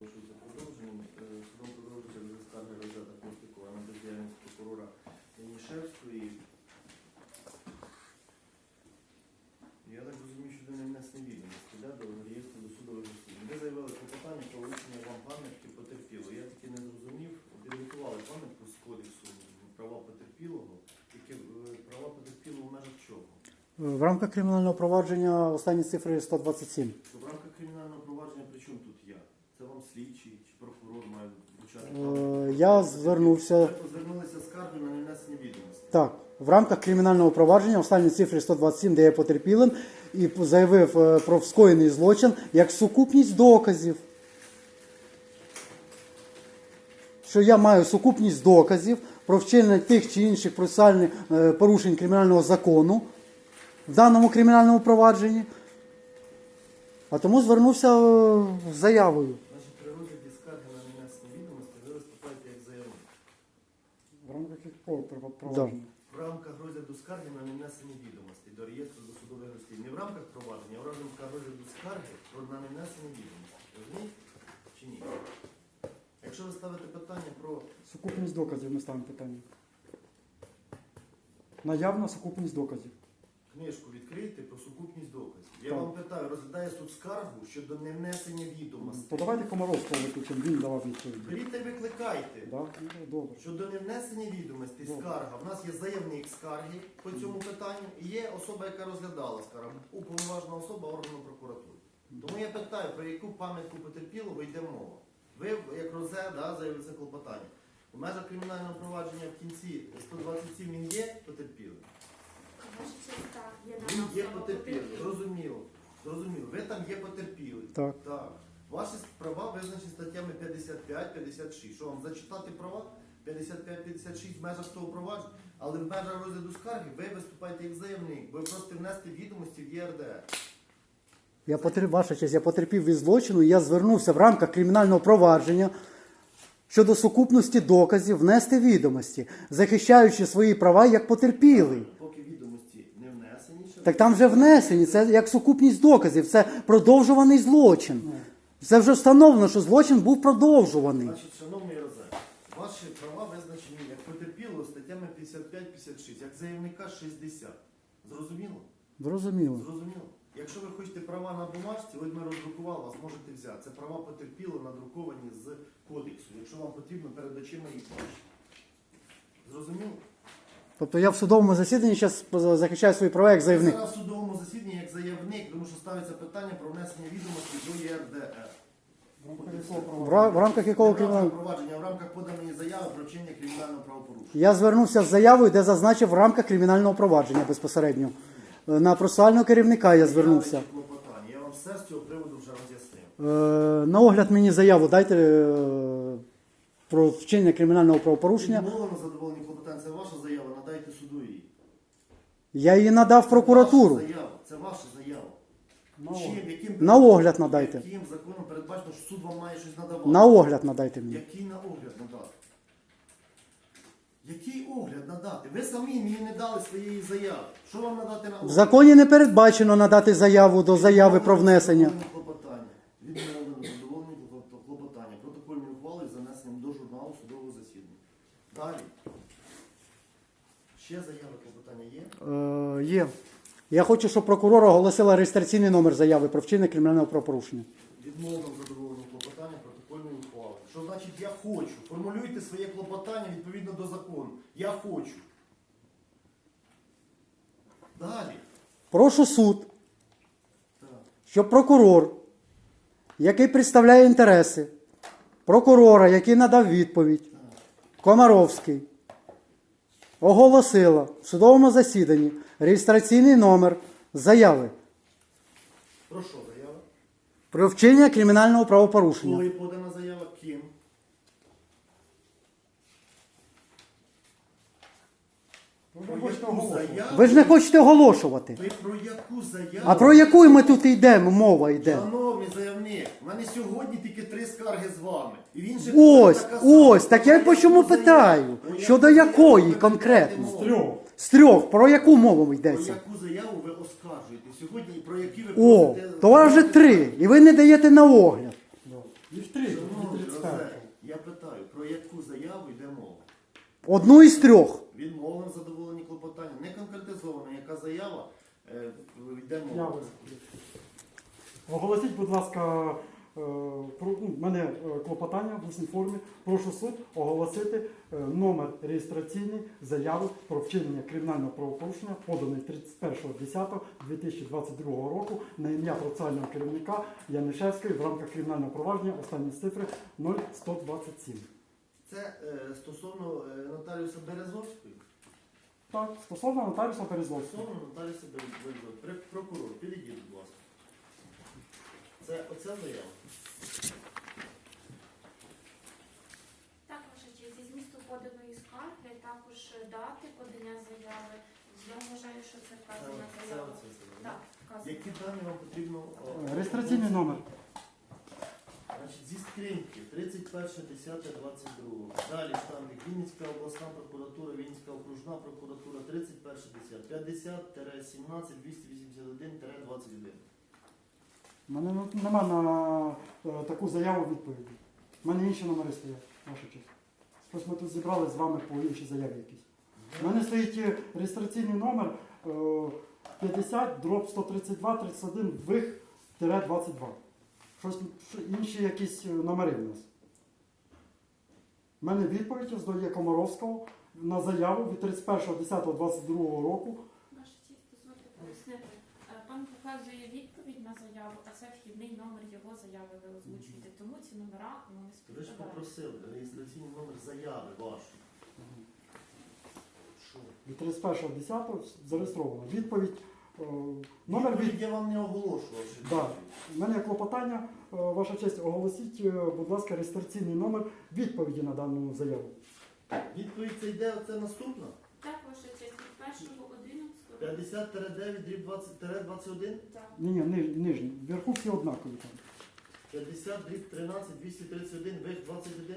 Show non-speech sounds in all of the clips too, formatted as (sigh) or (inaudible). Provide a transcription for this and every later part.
Оголошується продовженням. Судом продовжується до скарги розглядати Костикова на бездіяльність прокурора Янішевської. Я так розумію, що ви не внесені відомості да, до реєстру досудових розслідувань. Ви заявили клопотання про вручення вам пам'ятки потерпілого. Я таки не зрозумів. Підготували пам'ятку з кодексу права потерпілого. Які е, права потерпілого в межах чого? В рамках кримінального провадження останні цифри 127. То в рамках кримінального провадження при чому тут я? Це вам слідчий чи прокурор має вручати Е. Я звернувся Ви звернулися з скаргою на ненесення відомостей. так. В рамках кримінального провадження останні цифри 127, де я потерпілим, і заявив е, про скоєний злочин як сукупність доказів. Що я маю сукупність доказів про вчинення тих чи інших процесуальних е, порушень кримінального закону в даному кримінальному провадженні. А тому звернувся е, з заявою. Значить, при розгляді скарги на ненесення відомостей ви виступаєте як заявник. В рамках якого Да. В рамках розгляду скарги на ненесення відомостей до реєстру досудових розслідувань. Не в рамках провадження, а в рамках розгляду скарги про на ненесення відомостей. Розумієте? Чи ні? Якщо ви ставите питання про Сукупність доказів ми ставимо питання. Наявна сукупність доказів. Книжку відкрийте про сукупність доказів. Я Так. вам питаю, розглядає суд скаргу щодо ненесення відомостей. То давайте Комаровського виключимо, він давав відповідь. Беріть та викликайте. Да? Ну, Добре. Щодо невнесення відомостей, Добре. скарга. В нас є заявник скарги по цьому питанню і є особа, яка розглядала скаргу, уповноважена особа органу прокуратури. Тому я питаю, про яку пам'ятку потерпілого йде мова. Ви, як розе, да, заявили це клопотання. У межах кримінального провадження в кінці 127 він є потерпілим? Так, є потерпілим. Зрозуміло. Зрозуміло. Ви там є потерпілий. Так. Так. Ваші права визначені статтями 55-56. Що вам зачитати права? 55-56 в межах того провадження, але в межах розгляду скарги ви виступаєте як заявник, ви просите внести відомості в ЄРДР. Я потерпів, ваша честь, я потерпів від злочину, і я звернувся в рамках кримінального провадження щодо сукупності доказів внести відомості, захищаючи свої права як потерпілий. Поки відомості не внесені, ще Так там вже внесені, це як сукупність доказів, це продовжуваний злочин. Це вже встановлено, що злочин був продовжуваний. Значить, шановний Розе, ваші права визначені як потерпілого статтями 55-56, як заявника 60. Зрозуміло? Зрозуміло. Зрозуміло. Якщо ви хочете права на бумажці, ось ми роздрукували, вас можете взяти. Це права потерпіло надруковані з кодексу. Якщо вам потрібно перед очима їх бачити. Зрозуміло? Тобто я в судовому засіданні зараз захищаю свої права як заявник. зараз в судовому засіданні як заявник, тому що ставиться питання про внесення відомостей до ЄРДР. В в рамках якого кримінального провадження, в рамках поданої заяви про вчинення кримінального правопорушення. я звернувся з заявою, де зазначив в рамках кримінального провадження безпосередньо. Е, На процесуального керівника я звернувся. Я вам все з цього приводу вже роз'яснив. Е, На огляд мені заяву дайте е, про вчинення кримінального правопорушення. Відмовлено задоволені клопотання. Це ваша заява, надайте суду її. Я її надав в прокуратуру. Ваша заява. Це ваша заява. Чим, яким, На огляд надайте. Яким законом передбачено, що суд вам має щось надавати? На огляд надайте мені. Який на огляд надати? Який огляд надати? Ви самі мені не дали своєї заяви. Що вам надати на В огляд? законі не передбачено надати заяву до заяви про внесення. Відмовлено клопотання. Відмовлено задоволення клопот- клопотання. Протокольні ухвали з занесенням до журналу судового засідання. Далі. Ще клопотання є? Е, Я хочу, щоб прокурор оголосила реєстраційний номер заяви про вчинення кримінального правопорушення. Відмовно задоволення клопотання протокольної ухвали. Що значить я хочу? Формулюйте своє клопотання відповідно до закону. Я хочу. Далі. Прошу суд, щоб прокурор, який представляє інтереси прокурора, який надав відповідь, Комаровський, оголосила в судовому засіданні реєстраційний номер заяви Про що заява? про вчинення кримінального правопорушення. Коли подана заява ким? Заяву? Ви ж не хочете оголошувати. Ви про яку заяву? А про яку ми тут йдемо, мова йде? Шановний заявник, в мене сьогодні тільки три скарги з вами. І в інших Ось, така сама. ось, так я по чому питаю. Щодо якої ви конкретно? ведете мову? З трьох, про яку мову Про йдеться? яку заяву ви оскаржуєте сьогодні і про які ви О, просите... то аж три. І ви не даєте на огляд. Їх три, Шановний їх 35. Я питаю, про яку заяву йде мова? Одну із трьох. Задоволені клопотання. Не конкретизовано, яка заява е, йде Я мова. вислухаю. Оголосіть, будь ласка, е, про ну, в мене е, клопотання в усній формі. Прошу суд оголосити е, номер реєстраційної заяви про вчинення кримінального правопорушення, поданий 31.10.2022 року на ім'я процесуального керівника Янишевської в рамках кримінального провадження останні цифри 0127. Це е, стосовно е, нотаріуса Березовської. Так, стосовно нотаріуса Березовського. Стосовно нотаріуса Березовської. Прокурор, підійдіть, будь ласка. Це оця заява. Так, ваша честь, зі змісту поданої скарги, також дати подання заяви. Я вважаю, що це вказана це заява. оця заява. Так, вказано. Які дані вам потрібно? о, Е, Реєстраційний номер. Значить, зі скриньки 31.10.22. Далі штампик Вінницька обласна прокуратура, Вінницька окружна прокуратура 31.10. 50-17 281 21. У мене ну, нема на е, таку заяву відповіді. У мене інші номери стоять, ваша честь. Ось ми тут зібрали з вами по іншій заяві якісь. У мене стоїть е, реєстраційний номер е, 50 дроб 132 31 вих 22. Щось інші якісь е, номери в нас. У мене відповідь ось до Комаровського на заяву від 31.10.22 року. Ваша честь, дозвольте пояснити. Е, Пан показує відповідь на заяву, а це вхідний номер його заяви ви озвучуєте. Тому ці номера ну, не Ви ж співпадають. попросили реєстраційний номер заяви вашої. Що? Від 31.10 зареєстровано. Відповідь. Е, Номер від я вам не оголошував. Да. У мене є клопотання, Е, ваша честь, оголосіть, е, будь ласка, реєстраційний номер відповіді на дану заяву. Відповідь це йде, оце наступна. Так, ваша честь, від першого 11 50-9 дріб 20-21. Так. Ні, ні, ниж, нижні. Вверху всі однакові там. 50 дріб 13 231 вих 21.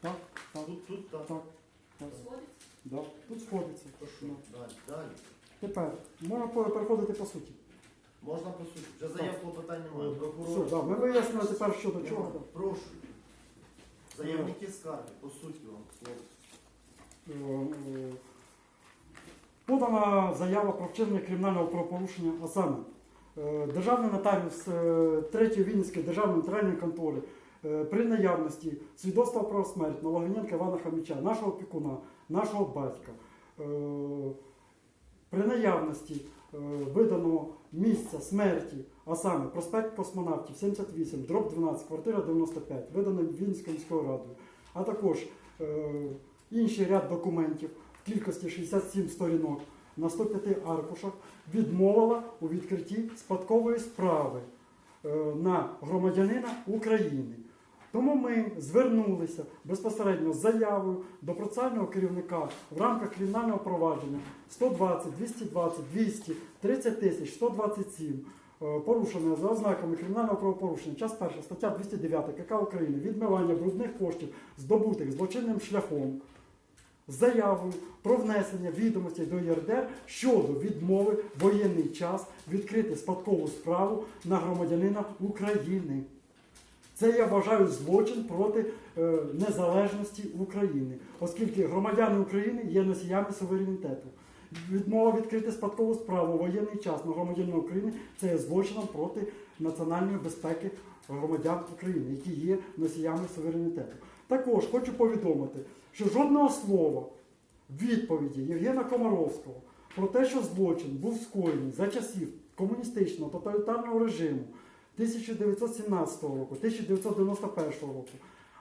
Так, так, Тут, тут, так. так, так. Сходиться? Да. Тут сходиться. То що? Ну. Далі, далі. Тепер можна переходити по суті. Можна по суті. Вже заяв клопотань немає. Все, да. Ми вияснили тепер що до чого. да. Прошу. Заявники скарги, по суті вам слово. Е, е, Подана заява про вчинення кримінального правопорушення, а саме е, державний нотаріус е, третьої Вінницької державної нотаріальної контори е, при наявності свідоцтва про смерть Новогиненка Івана Хаміча, нашого опікуна, нашого батька, е, при наявності е, виданого місця смерті, а саме проспект космонавтів 78, дроб 12, квартира 95, виданий Вінницькою міською радою, а також е, інший ряд документів в кількості 67 сторінок на 105 аркушах відмовила у відкритті спадкової справи е, на громадянина України. Тому ми звернулися безпосередньо з заявою до процесуального керівника в рамках кримінального провадження. 120, 220, 200, 30 тисяч, 127 е, порушення за ознаками кримінального правопорушення. Час перша, стаття 209 КК України. Відмивання брудних коштів, здобутих злочинним шляхом. Заявою про внесення відомостей до ЄРДР щодо відмови воєнний час відкрити спадкову справу на громадянина України. Це я вважаю злочин проти е, незалежності України, оскільки громадяни України є носіями суверенітету. Відмова відкрити спадкову справу воєнний час на громадянина України це є злочином проти національної безпеки громадян України, які є носіями суверенітету. Також хочу повідомити, що жодного слова відповіді Євгена Комаровського про те, що злочин був скоєний за часів комуністичного тоталітарного режиму 1917 року, 1991 року.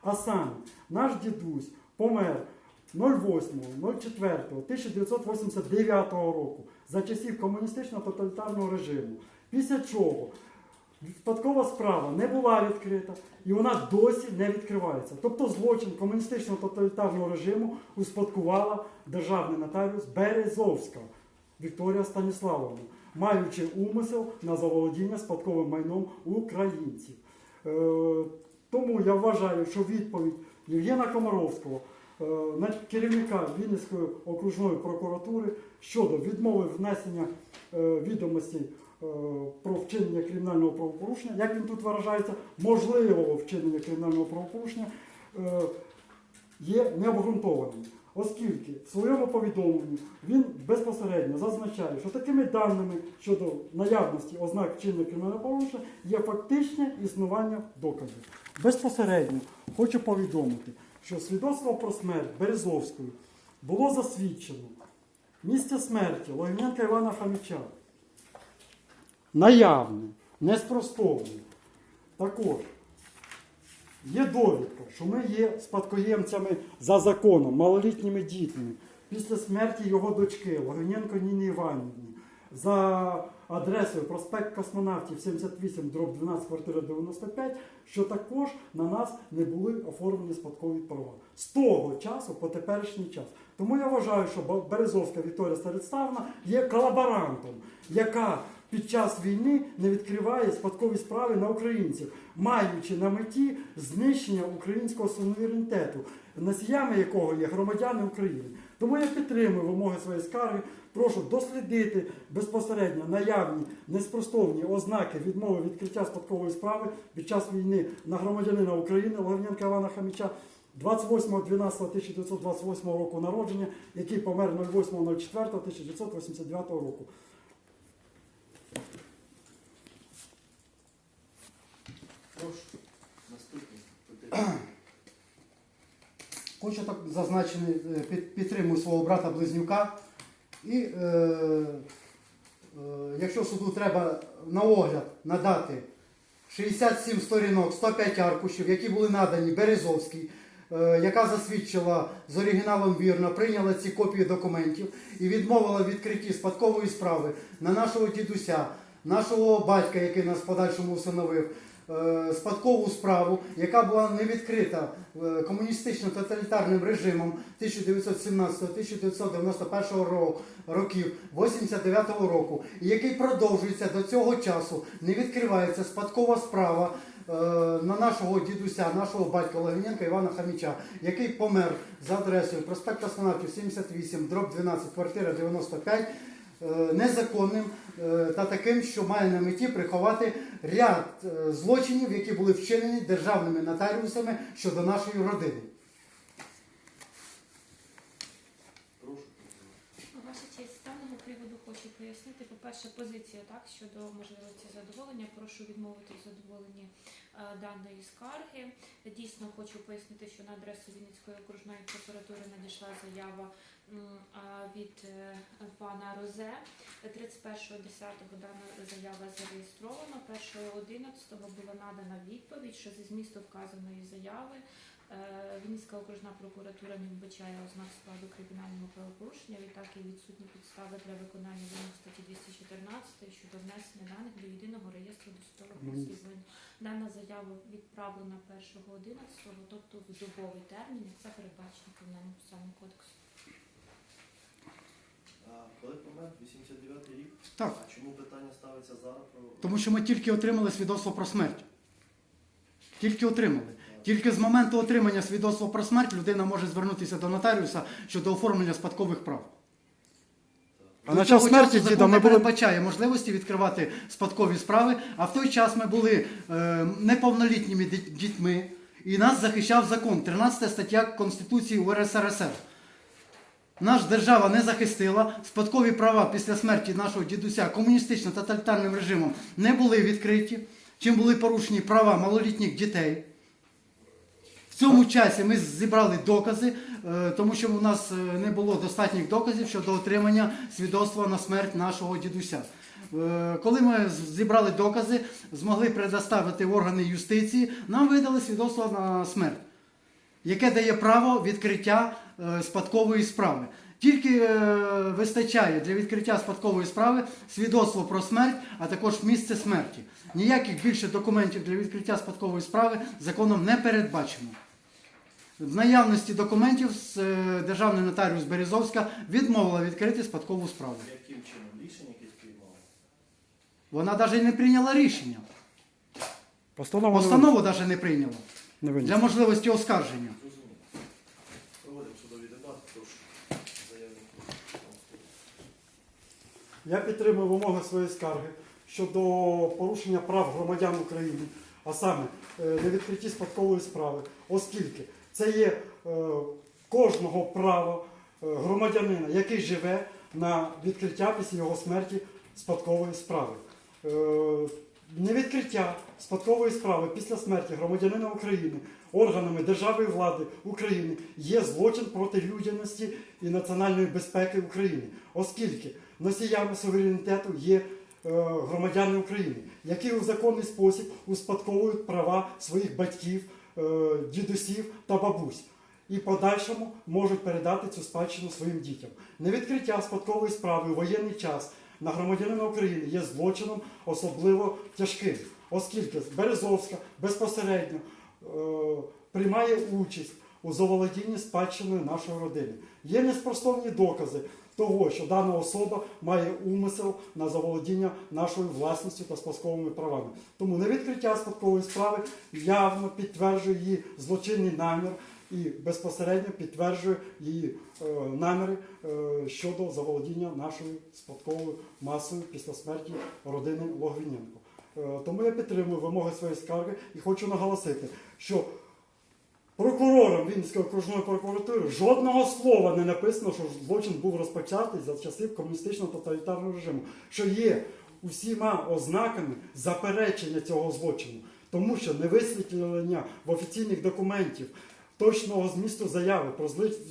А саме наш дідусь помер 08.04.1989 року за часів комуністичного тоталітарного режиму. Після чого спадкова справа не була відкрита і вона досі не відкривається. Тобто злочин комуністичного тоталітарного режиму успадкувала державний нотаріус Березовська Вікторія Станіславовна, маючи умисел на заволодіння спадковим майном українців. Е, тому я вважаю, що відповідь Євгена Комаровського е, на керівника Вінницької окружної прокуратури щодо відмови внесення е, відомостей про вчинення кримінального правопорушення, як він тут виражається, можливого вчинення кримінального правопорушення, є необґрунтованим. Оскільки в своєму повідомленні він безпосередньо зазначає, що такими даними щодо наявності ознак вчинення кримінального правопорушення є фактичне існування доказів. Безпосередньо хочу повідомити, що свідоцтво про смерть Березовської було засвідчено місце смерті Логвиненка Івана Хаміча. Наявне, неспростовне. Також є довідка, що ми є спадкоємцями за законом, малолітніми дітьми. Після смерті його дочки Логоненко Ніни Іванівні за адресою проспект Космонавтів 78, дроб 12, квартира 95, що також на нас не були оформлені спадкові права. З того часу по теперішній час. Тому я вважаю, що Березовська Вікторія Старицтавна є колаборантом, яка під час війни не відкриває спадкові справи на українців, маючи на меті знищення українського суверенітету, носіями якого є громадяни України. Тому я підтримую вимоги своєї скарги. Прошу дослідити безпосередньо наявні неспростовні ознаки відмови відкриття спадкової справи під час війни на громадянина України Логвиненка Івана Хаміча 28.12.1928 року народження, який помер 08.04.1989 року. Прошу. Наступний. (clears throat) Потерпілий. Хочу так зазначити, е, підтримую свого брата близнюка. І е, е, якщо суду треба на огляд надати 67 сторінок, 105 аркушів, які були надані Березовській, е, яка засвідчила з оригіналом вірно, прийняла ці копії документів і відмовила відкритті спадкової справи на нашого дідуся, нашого батька, який нас в подальшому усиновив, спадкову справу, яка була не відкрита е, комуністично-тоталітарним режимом 1917-1991 ро- років, 89 року, і який продовжується до цього часу, не відкривається спадкова справа е, на нашого дідуся, нашого батька Логвиненка Івана Хаміча, який помер за адресою проспект Космонавтів 78, дроб 12, квартира 95, е, незаконним е, та таким, що має на меті приховати ряд е, злочинів, які були вчинені державними нотаріусами щодо нашої родини. Прошу. Ваша честь, з даного приводу хочу пояснити, по-перше, позиція так щодо можливості задоволення. Прошу відмовити задоволення е, даної скарги. Дійсно, хочу пояснити, що на адресу Вінницької окружної прокуратури надійшла заява від е, пана Розе. 31.10 дана заява зареєстрована. 1.11 була надана відповідь, що зі змісту вказаної заяви е, Вінницька окружна прокуратура не вбачає ознак складу кримінального правопорушення, відтак і відсутні підстави для виконання вимог статті 214 щодо внесення даних до єдиного реєстру досудових Ну, розслідувань. Дана заява відправлена 1.11, тобто в добовий термін, як це передбачено Кримінальним процесуальним кодексом. Коли помер 89 рік? Так. А чому питання ставиться зараз про Тому що ми тільки отримали свідоцтво про смерть. Тільки отримали. Тільки з моменту отримання свідоцтва про смерть людина може звернутися до нотаріуса щодо оформлення спадкових прав. А на час смерті діда ми були... передбачає можливості відкривати спадкові справи, а в той час ми були е, неповнолітніми дітьми, і нас захищав закон, 13 стаття Конституції УРСРСР. Наш держава не захистила, спадкові права після смерті нашого дідуся комуністично-тоталітарним режимом не були відкриті, чим були порушені права малолітніх дітей. В цьому часі ми зібрали докази, е, тому що у нас е, не було достатніх доказів щодо отримання свідоцтва на смерть нашого дідуся. Е, Коли ми зібрали докази, змогли предоставити органи юстиції, нам видали свідоцтво на смерть, яке дає право відкриття спадкової справи. Тільки е, вистачає для відкриття спадкової справи свідоцтво про смерть, а також місце смерті. Ніяких більше документів для відкриття спадкової справи законом не передбачено. В наявності документів е, державний нотаріус Березовська відмовила відкрити спадкову справу. яким чином? Рішення якесь приймало? Вона навіть не прийняла рішення. Постанову навіть не прийняла не для можливості оскарження. Зрозуміло. Проводимо судові дебати, прошу. Заявник. Я підтримую вимоги своєї скарги щодо порушення прав громадян України, а саме е, невідкритті спадкової справи, оскільки це є е, кожного права е, громадянина, який живе на відкриття після його смерті спадкової справи. Невідкриття спадкової справи після смерті громадянина України органами державної влади України є злочин проти людяності і національної безпеки України, оскільки носіями суверенітету є е, громадяни України, які у законний спосіб успадковують права своїх батьків, е, дідусів та бабусь. І подальшому можуть передати цю спадщину своїм дітям. Невідкриття спадкової справи у воєнний час на громадянина України є злочином особливо тяжким, оскільки Березовська безпосередньо е, приймає участь у заволодінні спадщиною нашої родини. Є неспростовні докази того, що дана особа має умисел на заволодіння нашою власністю та спадковими правами. Тому невідкриття спадкової справи явно підтверджує її злочинний намір і безпосередньо підтверджує її е, наміри е, щодо заволодіння нашою спадковою масою після смерті родини Логвиненко. Е, тому я підтримую вимоги своєї скарги і хочу наголосити, що прокурором Вінницької окружної прокуратури жодного слова не написано, що злочин був розпочатий за часів комуністичного тоталітарного режиму, що є усіма ознаками заперечення цього злочину, тому що невисвітлення в офіційних документів точного змісту заяви про зли-